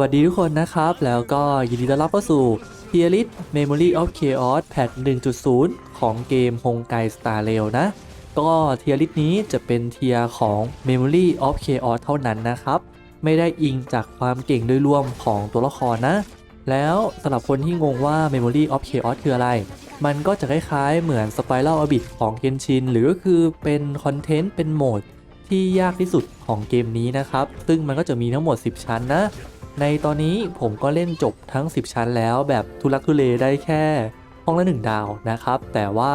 วัสดีทุกคนนะครับ แล้วก็ยินดีต้อนรับเข้าสู่ Tier List Memory of Chaos แพท1.0 ของเกม Honkai Star Rail นะ ก็เทียริสนี้จะเป็นเทียของ Memory of Chaos เท่านั้นนะครับ ไม่ได้อิงจากความเก่งโดยรวมของตัวละครนะ แล้วสำหรับคนที่งงว่า Memory of Chaos คืออะไร มันก็จะคล้ายๆเหมือน Spiral Orbit ของ Genshin หรือก็คือเป็นคอนเทนต์เป็นโหมดที่ยากที่สุดของเกมนี้นะครับ ซึ่งมันก็จะมีทั้งหมด 10 ชั้นนะ ในตอนนี้ผมก็เล่นจบทั้ง 10 ชั้นแล้วแบบทุลักทุเลได้แค่ห้องละ 1 ดาวนะครับ แต่ว่า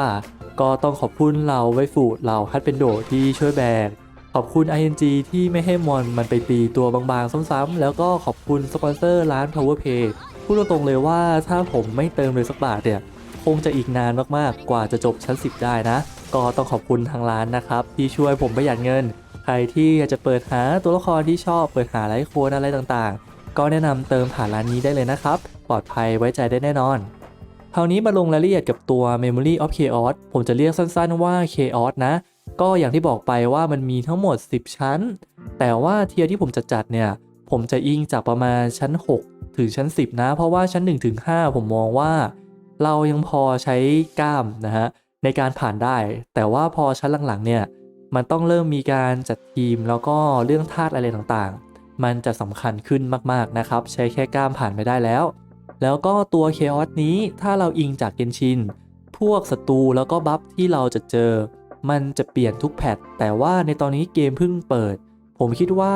ก็ต้องขอบคุณเราไวฟูเราฮัตเป็นโดที่ช่วยแบก ขอบคุณ ING ที่ไม่ให้มอนมันไปตีตัวบางๆ ซ้ำๆ แล้วก็ขอบคุณสปอนเซอร์ร้าน PowerPay พูดตรงๆเลยว่าถ้าผมไม่เติมเลยสักบาทเนี่ย คงจะอีกนานมากๆ กว่าจะจบชั้น 10 ได้นะ ก็ต้องขอบคุณทางร้านนะครับ ที่ช่วยผมประหยัดเงิน ใครที่อยากจะเปิดหาตัวละครที่ชอบเปิดหาไลฟ์โค้ดอะไรต่างๆ ก็แนะนำเติมผ่านร้านนี้ได้เลยนะครับ ปลอดภัยไว้ใจได้แน่นอน คราวนี้มาลงรายละเอียดกับตัว Memory of Chaos ผมจะเรียกสั้นๆว่า Chaos นะ ก็อย่างที่บอกไปว่ามันมีทั้งหมด 10 ชั้น แต่ว่าเทียร์ที่ผมจะจัดเนี่ย ผมจะอิงจากประมาณชั้น 6 ถึงชั้น 10 นะ เพราะว่าชั้น1ถึง5ผมมองว่า เรายังพอใช้กล้ามนะฮะในการผ่านได้ แต่ว่าพอชั้นหลังๆเนี่ยมันต้องเริ่มมีการจัดทีมแล้วก็เรื่องธาตุอะไรต่างๆ มันจะสำคัญขึ้นมากๆนะครับ ใช้แค่กล้ามผ่านไม่ได้แล้ว แล้วก็ตัวเคออสนี้ถ้าเราอิงจากเกนชิน พวกศัตรูแล้วก็บัฟที่เราจะเจอ มันจะเปลี่ยนทุกแพท แต่ว่าในตอนนี้เกมเพิ่งเปิด ผมคิดว่า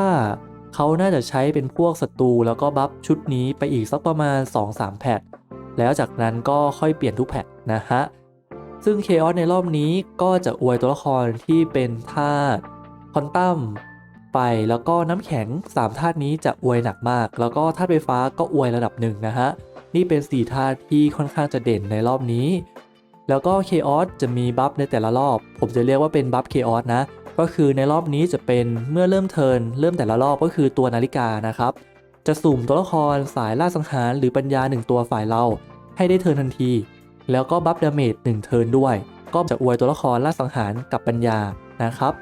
เขาน่าจะใช้เป็นพวกศัตรูแล้วก็บัฟชุดนี้ไปอีกสักประมาณ 2-3 แพท แล้วจากนั้นก็ค่อยเปลี่ยนทุกแพทนะฮะซึ่งเคออสในรอบนี้ก็จะอวยตัวละครที่เป็นธาตุคอนตัม ไป แล้วก็น้ำแข็ง 3 ธาตุนี้จะอวยหนักมาก แล้วก็ธาตุไฟฟ้าก็อวยระดับหนึ่งนะฮะ นี่เป็น 4 ธาตุที่ค่อนข้างจะเด่นในรอบนี้ แล้วก็เคออสจะมีบัฟในแต่ละรอบ ผมจะเรียกว่าเป็นบัฟเคออสนะ ก็คือในรอบนี้จะเป็นเมื่อเริ่มเทิร์นเริ่มแต่ละรอบก็คือตัวนาฬิกานะครับ จะสุ่มตัวละครสายล่าสังหารหรือปัญญา 1 ตัวฝ่ายเรา ให้ได้เทิร์นทันที แล้วก็บัฟดาเมจ1เทิร์นด้วย ก็จะอวยตัวละครล่าสังหารกับปัญญานะครับ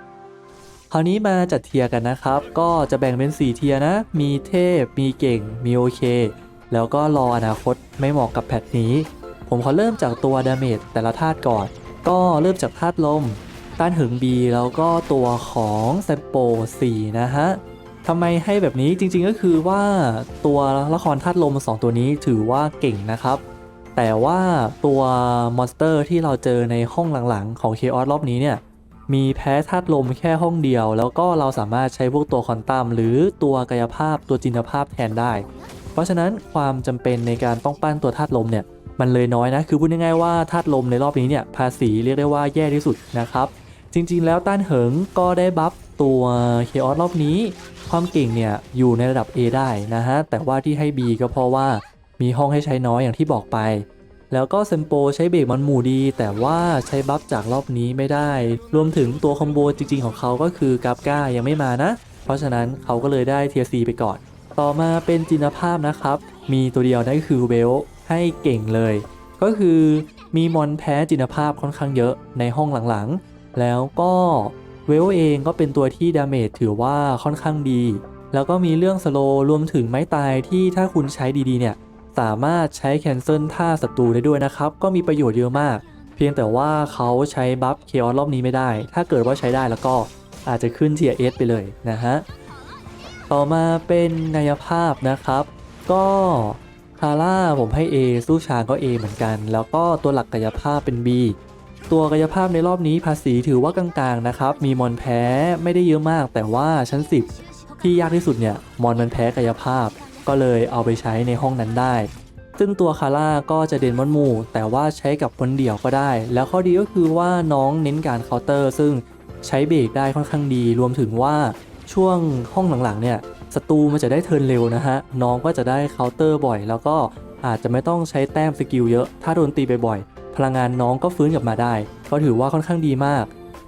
คราวนี้มาจัดเทียร์กันนะครับ ก็จะแบ่งเป็น 4 เทียร์นะ มีเทพ มีเก่ง มีโอเค แล้วก็รออนาคตไม่เหมาะกับแพทนี้ ผมขอเริ่มจากตัวดาเมจแต่ละธาตุก่อน ก็เริ่มจากธาตุลม ต้านหึงบีแล้วก็ตัวของแซมโป4นะฮะทำไมให้แบบนี้จริงๆก็คือว่าตัวละครธาตุลม 2 ตัวนี้ถือว่าเก่งนะครับ แต่ว่าตัวมอนสเตอร์ที่เราเจอในห้องหลังๆ ของ Chaos รอบนี้เนี่ย มีแพ้ธาตุลมแค่ห้องเดียว แล้วก็เราสามารถใช้พวกตัวคอนตัมหรือตัวกายภาพตัวจินตภาพแทนได้ เพราะฉะนั้นความจำเป็นในการต้องปั้นตัวธาตุลมเนี่ยมันเลยน้อยนะ คือพูดง่ายๆว่าธาตุลมในรอบนี้เนี่ยภาษีเรียกได้ว่าแย่ที่สุดนะครับ จริงๆ แล้วต้านเหิงก็ได้บัฟตัวเคออสรอบนี้ ความเก่งเนี่ยอยู่ในระดับ A ได้นะฮะ แต่ว่าที่ให้ B ก็เพราะว่ามีห้องให้ใช้น้อยอย่างที่บอกไป แล้วก็เซมโปใช้เบรกมันหมู่ดี แต่ว่าใช้บัฟจากรอบนี้ไม่ได้ รวมถึงตัวคอมโบจริงๆของเขาก็คือกราฟก้ายังไม่มานะ เพราะฉะนั้นเขาก็เลยได้เทียร์ C ไปก่อน ต่อมาเป็นจินภาพนะครับ มีตัวเดียวนั่นก็คือเวลให้เก่งเลย ก็คือมีมอนแพ้จินภาพค่อนข้างเยอะในห้องหลังๆ แล้วก็เวลเองก็เป็นตัวที่ดาเมจถือว่าค่อนข้างดี แล้วก็มีเรื่องสโลรวมถึงไม้ตายที่ถ้าคุณใช้ดีๆเนี่ย สามารถใช้แคนเซิลท่าศัตรูได้ด้วยนะครับ ก็มีประโยชน์เยอะมาก เพียงแต่ว่าเขาใช้บัฟเคออรอบนี้ไม่ได้ ถ้าเกิดว่าใช้ได้แล้วก็อาจจะขึ้นเทียเอสไปเลยนะฮะ ต่อมาเป็นนายภาพนะครับ ก็คาร่าผมให้ A สู้ชางก็ A เหมือนกัน แล้วก็ตัวหลักกายภาพเป็น B ตัวกายภาพในรอบนี้ภาษีถือว่ากลางๆนะครับ มีมอนแพ้ไม่ได้เยอะมาก แต่ว่าชั้น 10 ที่ยากที่สุดเนี่ยมอนมันแพ้กายภาพ ก็เลยเอาไปใช้ในห้องนั้นได้ ซึ่งตัวคาร่าก็จะเด่นมอนหมู่แต่ว่าใช้กับคนเดี่ยวก็ได้ แล้วข้อดีก็คือว่าน้องเน้นการเคาน์เตอร์ ซึ่งใช้เบรกได้ค่อนข้างดี รวมถึงว่าช่วงห้องหลังๆเนี่ยศัตรูมันจะได้เทิร์นเร็วนะฮะ น้องก็จะได้เคาน์เตอร์บ่อย แล้วก็อาจจะไม่ต้องใช้แต้มสกิลเยอะ ถ้าโดนตีบ่อยๆพลังงานน้องก็ฟื้นกลับมาได้ ก็ถือว่าค่อนข้างดีมาก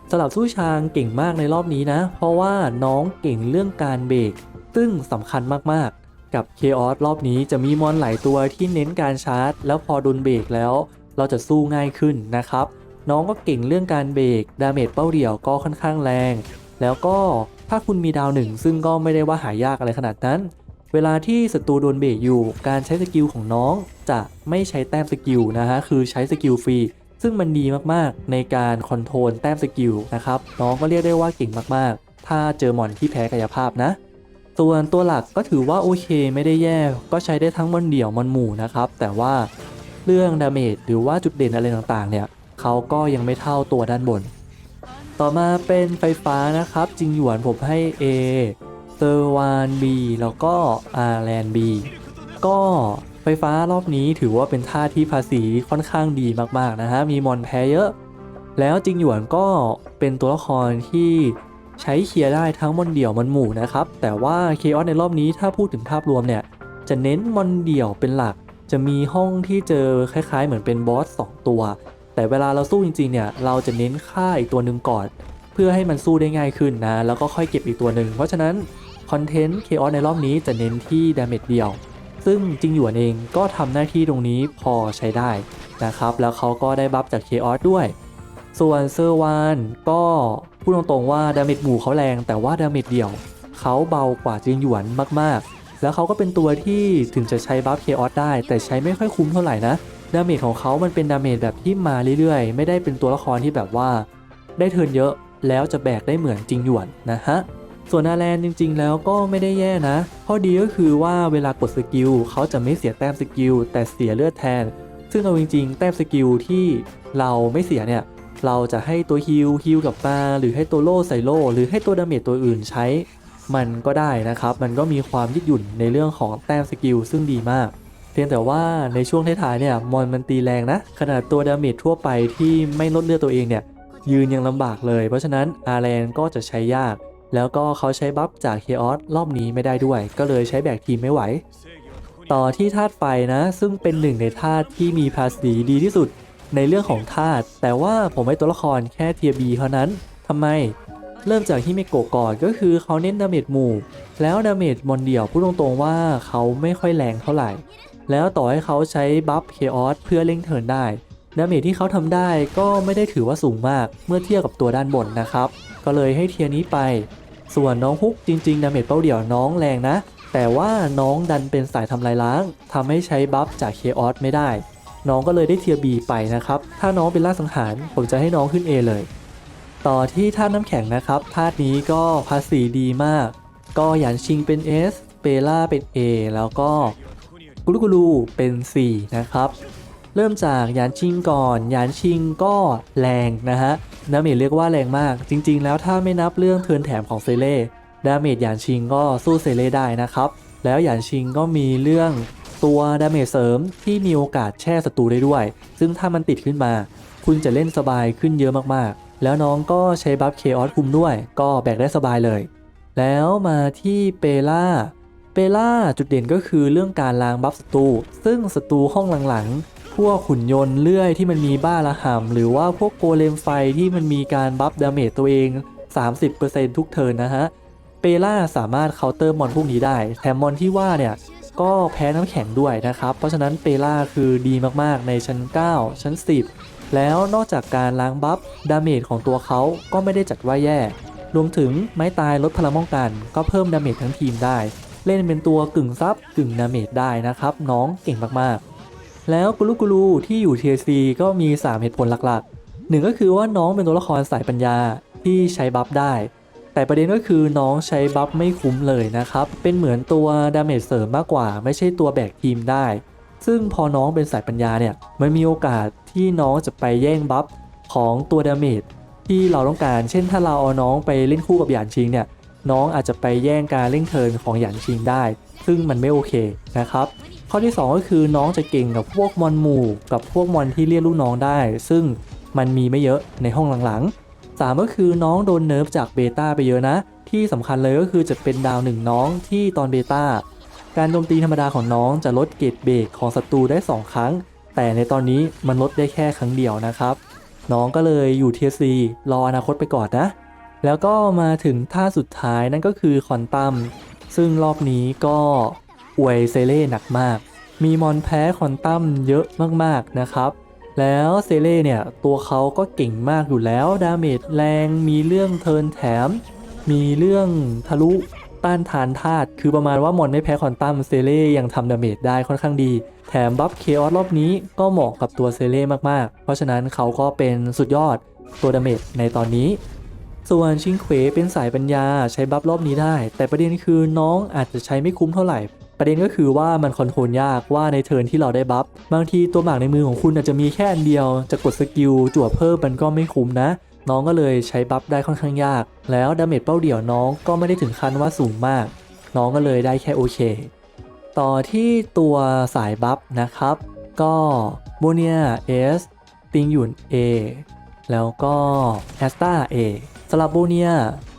สำหรับสู้ชางเก่งมากในรอบนี้นะ เพราะว่าน้องเก่งเรื่องการเบรกซึ่งสำคัญมากๆ กับ Chaos รอบนี้จะมีมอนหลายตัวที่เน้นการชาร์จ แล้วพอโดนเบรกแล้ว เราจะสู้ง่ายขึ้นนะครับ น้องก็เก่งเรื่องการเบรกดาเมจเป้าเดี่ยวก็ค่อนข้างแรง แล้วก็ถ้าคุณมีดาวหนึ่งซึ่งก็ไม่ได้ว่าหายากอะไรขนาดนั้นเเวลาที่ศัตรูโดนเบรกอยู่ การใช้สกิลของน้องจะไม่ใช้แต้มสกิลนะฮะคือใช้สกิลฟรีซึ่งมันดีมากๆในการคอนโทรลแต้มสกิลนะครับน้องก็เรียกได้ว่าเก่งมากๆ ถ้าเจอหมอนที่แพ้กายภาพนะ ส่วนตัวหลักก็ถือว่าโอเคไม่ได้แย่ ก็ใช้ได้ทั้งมอนเดี่ยวมอนหมู่นะครับ แต่ว่าเรื่องดาเมจหรือว่าจุดเด่นอะไรต่างๆ เนี่ยเขาก็ยังไม่เท่าตัวด้านบน ต่อมาเป็นไฟฟ้านะครับ จริงหยวนผมให้ A เซอร์วาน B แล้วก็อาร์แลน B ก็ไฟฟ้ารอบนี้ถือว่าเป็นท่าที่ภาษีค่อนข้างดีมากๆนะฮะมีมอนแพ้เยอะ แล้วจิงหยวนก็เป็นตัวละครที่ ใช้เคลียร์ได้ทั้งมอนเดี่ยวมอนหมู่นะครับ แต่ว่าเคออสในรอบนี้ถ้าพูดถึงภาพรวมเนี่ย จะเน้นมอนเดี่ยวเป็นหลัก จะมีห้องที่เจอคล้าย ๆ เหมือนเป็นบอส2ตัว แต่เวลาเราสู้จริงๆเนี่ยเราจะเน้นฆ่าอีกตัวหนึ่งก่อน เพื่อให้มันสู้ได้ง่ายขึ้นนะ แล้วก็ค่อยเก็บอีกตัวหนึ่งเพราะฉะนั้นคอนเทนต์เคออสในรอบนี้จะเน้นที่ดาเมจเดียว ซึ่งจริงหยวนเองก็ทำหน้าที่ตรงนี้พอใช้ได้นะครับ แล้วเขาก็ได้บัฟจากเคออสด้วย ส่วนเซอร์วานก็ พูดตรงๆว่าดาเมจหมู่เขาแรงแต่ว่าดาเมจเดี่ยวเขาเบากว่าจิงหยวนมากๆ แล้วเขาก็เป็นตัวที่ถึงจะใช้บัฟเคออสได้ แต่ใช้ไม่ค่อยคุ้มเท่าไหร่นะดาเมจของเขามันเป็นดาเมจแบบที่มาเรื่อยๆ ไม่ได้เป็นตัวละครที่แบบว่า ได้เทิร์นเยอะแล้วจะแบกได้เหมือนจิงหยวนนะฮะส่วนอาแลนจริงๆ แล้วก็ไม่ได้แย่นะ ข้อดีก็คือว่าเวลากดสกิลเขาจะไม่เสียแต้มสกิลแต่เสียเลือดแทน ซึ่งเอาจริงๆ แต้มสกิลที่เราไม่เสียเนี่ย เราจะให้ตัวฮิลฮิลกับมาหรือให้ตัวโล่ใส่โล่หรือให้ตัวดาเมจตัวอื่นใช้ มันก็ได้นะครับ มันก็มีความยืดหยุ่นในเรื่องของแต้มสกิลซึ่งดีมาก เพียงแต่ว่าในช่วงท้ายๆเนี่ยมอนมันตีแรงนะ ขนาดตัวดาเมจทั่วไปที่ไม่ลดเลือดตัวเองเนี่ยยืนยังลำบากเลย เพราะฉะนั้นอาร์แลนก็จะใช้ยาก แล้วก็เขาใช้บัฟจากเคออสรอบนี้ไม่ได้ด้วย ก็เลยใช้แบกทีมไม่ไหว ต่อที่ธาตุไฟนะ ซึ่งเป็นหนึ่งในธาตุที่มีภาษีดีที่สุด ในเรื่องของธาตุแต่ว่าผมให้ตัวละครแค่เทียบีเท่านั้นทำไมเริ่มจากฮิเมโกะก่อนก็คือเขาเน้นดาเมจหมู่ แล้วดาเมจมอนเดี่ยวพูดตรงๆว่าเขาไม่ค่อยแรงเท่าไหร่ แล้วต่อให้เขาใช้บัฟเคออสเพื่อเล่งเทิร์นได้ดาเมจที่เขาทำได้ก็ไม่ได้ถือว่าสูงมากเมื่อเทียบกับตัวด้านบนนะครับ ก็เลยให้เทียนี้ไป ส่วนน้องฮุกจริงๆดาเมจเป้าเดี่ยวน้องแรงนะ แต่ว่าน้องดันเป็นสายทำลายล้างทำให้ใช้บัฟจากเคออสไม่ได้ น้องก็เลยได้เทียร์ B ไปนะครับ ถ้าน้องเป็นล่าสังหาร ผมจะให้น้องขึ้น A เลย ต่อที่ธาน้ำแข็งนะครับธานี้ก็ภาษีดีมาก ก็หยานชิงเป็น S เปล่าเป็น A แล้วก็กุลกุลูเป็น C นะครับ เริ่มจากหยานชิงก่อนหยานชิงก็แรงนะฮะดาเมจเรียกว่าแรงมาก จริง ๆ แล้วถ้าไม่นับเรื่องเทินแถมของเซเล่ดาเมจหยานชิงก็สู้เซเล่ได้นะครับ แล้วหยานชิงก็มีเรื่อง ตัวดาเมจเสริมที่มีโอกาสแช่ศัตรูได้ด้วย ซึ่งถ้ามันติดขึ้นมา คุณจะเล่นสบายขึ้นเยอะมากๆ แล้วน้องก็ใช้บัฟเคออสคุมด้วย ก็แบกได้สบายเลย แล้วมาที่เปล่าเปล่าจุดเด่นก็คือเรื่องการล้างบัฟศัตรูซึ่งศัตรูห้องหลังๆ พวกขุนยนต์เลื่อยที่มันมีบ้าระห่ำหรือว่าพวกโกเลมไฟที่มันมีการบัฟดาเมจตัวเอง 30%ทุกเทิร์นนะฮะเปล่าสามารถเคาน์เตอร์มอนพวกนี้ได้แถมมอนที่ว่าเนี่ย ก็แพ้น้ำแข็งด้วยนะครับ เพราะฉะนั้นเปล่าคือดีมากๆในชั้น 9 ชั้น 10 แล้วนอกจากการล้างบัฟดาเมจของตัวเขาก็ไม่ได้จัดว่าแย่ รวมถึงไม้ตายลดพลังป้องกันก็เพิ่มดาเมจทั้งทีมได้ เล่นเป็นตัวกึ่งซับกึ่งดาเมจได้นะครับ น้องเก่งมากๆ แล้วกุลูกุลูที่อยู่ TSC ก็มี 3 เหตุผลหลักๆหนึ่งก็คือว่าน้องเป็นตัวละครสายปัญญาที่ใช้บัฟได้ แต่ประเด็นก็คือน้องใช้บัฟไม่คุ้มเลยนะครับ เป็นเหมือนตัวดาเมจเสริมมากกว่า ไม่ใช่ตัวแบกทีมได้ ซึ่งพอน้องเป็นสายปัญญาเนี่ย มันมีโอกาสที่น้องจะไปแย่งบัฟของตัวดาเมจที่เราต้องการ เช่น ถ้าเราเอาน้องไปเล่นคู่กับหยานชิงเนี่ย น้องอาจจะไปแย่งการเล่นเทิร์นของหยานชิงได้ ซึ่งมันไม่โอเคนะครับ ข้อที่ 2 ก็คือน้องจะเก่งกับพวกมอนหมู่ กับพวกมอนที่เรียกลูกน้องได้ ซึ่งมันมีไม่เยอะในห้องหลังๆ 3 ก็คือน้องโดนเนิร์ฟจากเบต้าไปเยอะนะ ที่สำคัญเลยก็คือจะเป็นดาวหนึ่งน้องที่ตอนเบต้าการโจมตีธรรมดาของน้องจะลดเกรดเบรกของศัตรูได้ 2 ครั้ง แต่ในตอนนี้มันลดได้แค่ครั้งเดียวนะครับ น้องก็เลยอยู่เทียซีรออนาคตไปก่อนนะ แล้วก็มาถึงท่าสุดท้ายนั่นก็คือคอนตัมซึ่งรอบนี้ก็อวยเซเล่หนักมาก มีมอนแพ้คอนตัมเยอะมากๆนะครับ แล้วเซเล่เนี่ย ตัวเขาก็เก่งมากอยู่แล้ว ดาเมจแรงมีเรื่องเทินแถม มีเรื่องทะลุต้านทานธาตุคือประมาณว่ามอนไม่แพ้คอนตัมเซเล่ยังทำดาเมจได้ค่อนข้างดี แถมบัฟเคออสรอบนี้ก็เหมาะกับตัวเซเล่มากๆ เพราะฉะนั้นเขาก็เป็นสุดยอดตัวดาเมจในตอนนี้ ส่วนชิงเขวเป็นสายปัญญาใช้บัฟรอบนี้ได้ แต่ประเด็นคือน้องอาจจะใช้ไม่คุ้มเท่าไหร่ ประเด็นก็คือว่ามันคอนโทรลยากว่าในเทิร์นที่เราได้บัฟบางทีตัวหมากในมือของคุณอาจจะมีแค่อันเดียว จะกดสกิลจั่วเพิ่มมันก็ไม่คุ้มนะ น้องก็เลยใช้บัฟได้ค่อนข้างยาก แล้วดาเมจเป้าเดี่ยวน้องก็ไม่ได้ถึงขั้นว่าสูงมาก น้องก็เลยได้แค่โอเค ต่อที่ตัวสายบัฟนะครับ ก็โบเนีย S ติงหยุน A แล้วก็แอสตา A สำหรับโบเนีย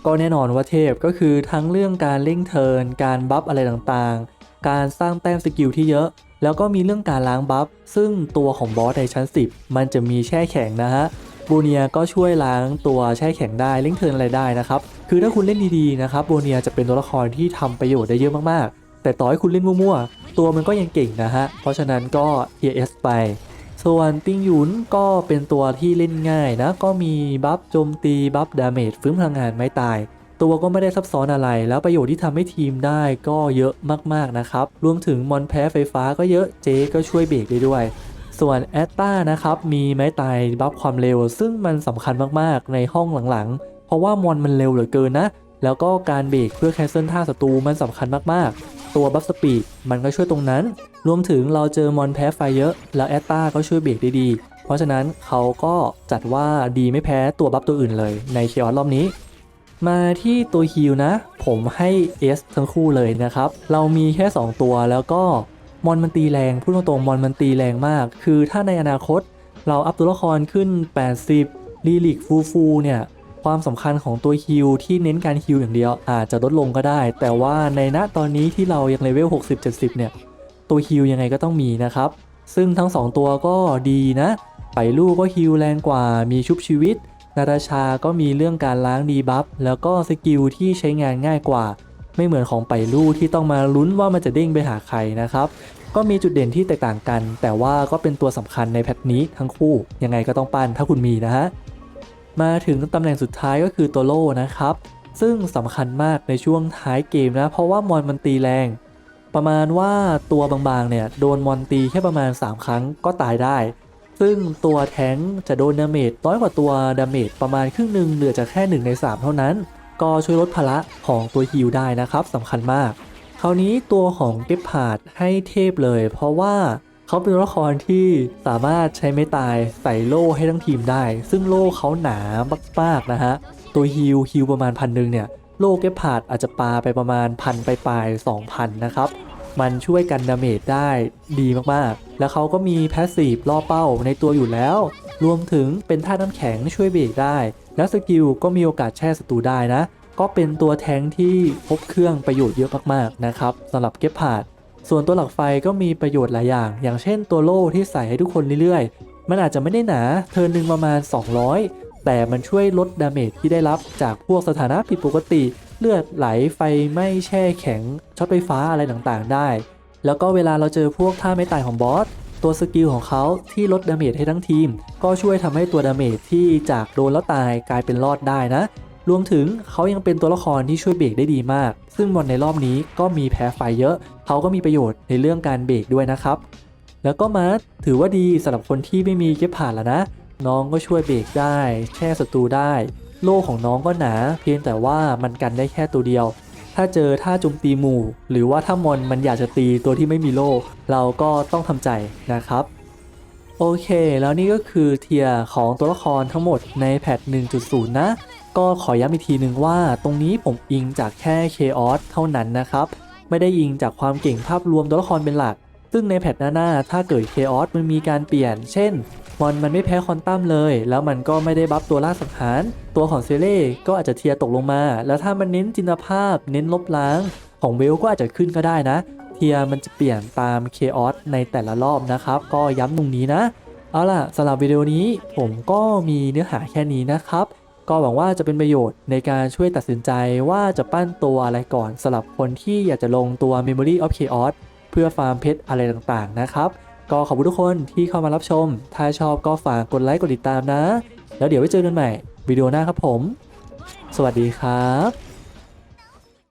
ก็แน่นอนว่าเทพก็คือทั้งเรื่องการเร่งเทิร์นการบัฟอะไรต่างๆ การสร้างแต้มสกิลที่เยอะ แล้วก็มีเรื่องการล้างบัฟ ซึ่งตัวของบอสในชั้น 10 มันจะมีแช่แข็งนะฮะโบเนียก็ช่วยล้างตัวแช่แข็งได้เร่งเทิร์นอะไรได้นะครับ คือถ้าคุณเล่นดีๆนะครับโบเนียจะเป็นตัวละครที่ทำประโยชน์ได้เยอะมากๆ แต่ต่อให้คุณเล่นมั่วๆ ตัวมันก็ยังเก่งนะฮะ เพราะฉะนั้นก็ TS ไป ส่วนติงหยุนก็เป็นตัวที่เล่นง่ายนะ ก็มีบัฟโจมตีบัฟดาเมจฟื้นพลังงานไม่ตาย ตัวก็ไม่ได้ซับซ้อนอะไร แล้วประโยชน์ที่ทำให้ทีมได้ก็เยอะมากๆนะครับ รวมถึงมอนแพ้ไฟฟ้าก็เยอะเจก็ช่วยเบรกได้ด้วย ส่วนแอตตานะครับมีไม้ตายบัฟความเร็ว ซึ่งมันสำคัญมากๆในห้องหลังๆ เพราะว่ามอนมันเร็วเหลือเกินนะ แล้วก็การเบรกเพื่อแคนเซิลท่าศัตรูมันสำคัญมากๆ ตัวบัฟสปีดมันก็ช่วยตรงนั้น รวมถึงเราเจอมอนแพ้ไฟเยอะ แล้วแอตตาก็ช่วยเบรกได้ดี เพราะฉะนั้นเขาก็จัดว่าดีไม่แพ้ตัวบัฟตัวอื่นเลยในเคออสรอบนี้ มาที่ตัวฮิลนะ ผมให้ S ทั้งคู่เลยนะครับ เรามีแค่ 2 ตัวแล้วก็มอนมันตีแรง พูดตรงๆมอนมันตีแรงมาก คือถ้าในอนาคตเราอัพตัวละครขึ้น 80 ลีลิกฟูฟูเนี่ย ความสำคัญของตัวฮิลที่เน้นการฮิลอย่างเดียวอาจจะลดลงก็ได้ แต่ว่าในณตอนนี้ที่เรายังเลเวล 60-70 เนี่ย ตัวฮิลยังไงก็ต้องมีนะครับ ซึ่งทั้ง 2 ตัวก็ดีนะ ไปลูกก็ฮิลแรงกว่ามีชุบชีวิต นาตาชาก็มีเรื่องการล้างดีบัฟแล้วก็สกิลที่ใช้งานง่ายกว่า ไม่เหมือนของไปลู่ที่ต้องมาลุ้นว่ามันจะเด้งไปหาใครนะครับก็มีจุดเด่นที่แตกต่างกัน แต่ว่าก็เป็นตัวสำคัญในแพทนี้ทั้งคู่ ยังไงก็ต้องปั้นถ้าคุณมีนะฮะ มาถึงตำแหน่งสุดท้ายก็คือตัวโล่นะครับ ซึ่งสำคัญมากในช่วงท้ายเกมนะ เพราะว่ามอนมันตีแรง ประมาณว่าตัวบางๆเนี่ยโดนมอนตีแค่ประมาณ 3 ครั้งก็ตายได้ ซึ่งตัวแท้งจะโดนดาเมจน้อยกว่าตัวดาเมจประมาณครึ่งหนึ่งเหลือจากแค่1ใน3 เท่านั้น ก็ช่วยลดภาระของตัวฮิลได้นะครับสำคัญมาก คราวนี้ตัวของเก็บผาดให้เทพเลย เพราะว่าเขาเป็นตัวละครที่สามารถใช้ไม่ตายใส่โล่ให้ทั้งทีมได้ ซึ่งโล่เขาหนามากๆนะฮะ ตัวฮิลฮิลประมาณพันหนึ่งเนี่ย โล่เก็บผาดอาจจะปาไปประมาณพันไปปลายสองพันนะครับ มันช่วยกันดาเมจได้ดีมากๆ แล้วเขาก็มีแพสซีฟล่อเป้าในตัวอยู่แล้ว รวมถึงเป็นท่าน้ำแข็งช่วยเบรกได้ แล้วสกิลก็มีโอกาสแช่ศัตรูได้นะ ก็เป็นตัวแทงที่ครบเครื่องประโยชน์เยอะมากๆนะครับสำหรับเก็บผาดส่วนตัวหลักไฟก็มีประโยชน์หลายอย่าง อย่างเช่นตัวโล่ที่ใส่ให้ทุกคนเรื่อยๆ มันอาจจะไม่ได้หนาเทิร์นหนึ่งประมาณ 200 แต่มันช่วยลดดาเมจที่ได้รับจากพวกสถานะผิดปกติ เลือดไหลไฟไหม่แช่แข็งช็อตไฟฟ้าอะไรต่างๆ ได้ แล้วก็เวลาเราเจอพวกท่าไม่ตายของบอสตัวสกิลของเขาที่ลดดาเมจให้ทั้งทีม ก็ช่วยทำให้ตัวดาเมจที่จากโดนแล้วตายกลายเป็นรอดได้นะ รวมถึงเขายังเป็นตัวละครที่ช่วยเบรกได้ดีมาก ซึ่งมอนในรอบนี้ก็มีแพ้ไฟเยอะ เขาก็มีประโยชน์ในเรื่องการเบรกด้วยนะครับ แล้วก็มาร์ทถือว่าดีสำหรับคนที่ไม่มีเก็บผ่านแล้วนะ น้องก็ช่วยเบรกได้ แช่ศัตรูได้ โล่ของน้องก็หนา เพียงแต่ว่ามันกันได้แค่ตัวเดียว ถ้าเจอท่าโจมตีหมู่ หรือว่าถ้ามอนมันอยากจะตีตัวที่ไม่มีโล่เราก็ต้องทำใจนะครับโอเค แล้วนี่ก็คือเทียร์ของตัวละครทั้งหมดในแพท 1.0 นะ ก็ขอย้ำอีกทีหนึ่งว่าตรงนี้ผมอิงจากแค่ Chaos เท่านั้นนะครับ ไม่ได้อิงจากความเก่งภาพรวมตัวละครเป็นหลัก ซึ่งในแพทหน้าๆถ้าเกิด Chaos มันมีการเปลี่ยน เช่น มอนมันไม่แพ้คอนตัมเลย แล้วมันก็ไม่ได้บัฟตัวล่าสังหาร ตัวของเซเล่ก็อาจจะเทียร์ตกลงมา แล้วถ้ามันเน้นจินตภาพ เน้นลบล้าง ของเวลก็อาจจะขึ้นก็ได้นะ เทียร์มันจะเปลี่ยนตาม Chaos ในแต่ละรอบนะครับ ก็ย้ำตรงนี้นะ เอาล่ะสำหรับวิดีโอนี้ผมก็มีเนื้อหาแค่นี้นะครับก็หวังว่าจะเป็นประโยชน์ในการช่วยตัดสินใจว่าจะปั้นตัวอะไรก่อนสำหรับคนที่อยากจะลงตัว Memory of Chaos เพื่อฟาร์มเพชรอะไรต่างๆนะครับ ก็ขอบคุณทุกคนที่เข้ามารับชม ถ้าชอบก็ฝากกดไลค์กดติดตามนะ แล้วเดี๋ยวไว้เจอกันใหม่วิดีโอหน้าครับผม สวัสดีครับ